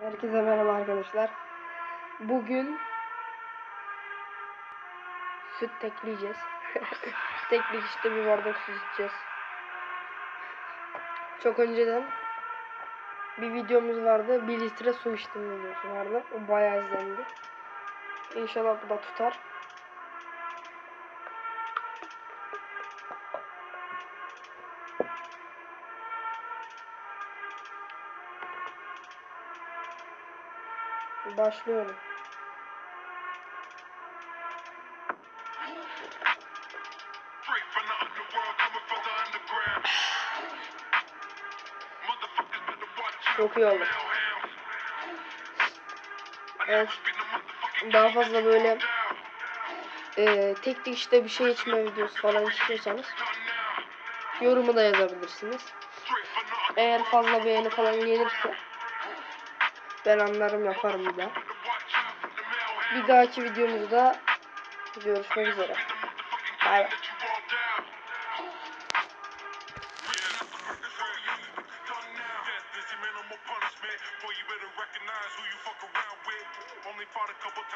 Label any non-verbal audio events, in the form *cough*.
Herkese merhaba arkadaşlar. Bugün süt tekleyeceğiz. *laughs* Teklik işte bir bardak süt içeceğiz. Çok önceden bir videomuz vardı. Bir litre su içtim videosu vardı. O bayağı izlendi. İnşallah bu da tutar. Out. Çok iyi oldu. Evet. Daha fazla böyle eee tek tek işte bir şey içme videosu falan istiyorsanız yorumu da yazabilirsiniz. Eğer fazla beğeni falan gelirse ben anlarım yaparım bir daha. Bir dahaki videomuzda görüşmek üzere. Bay bay.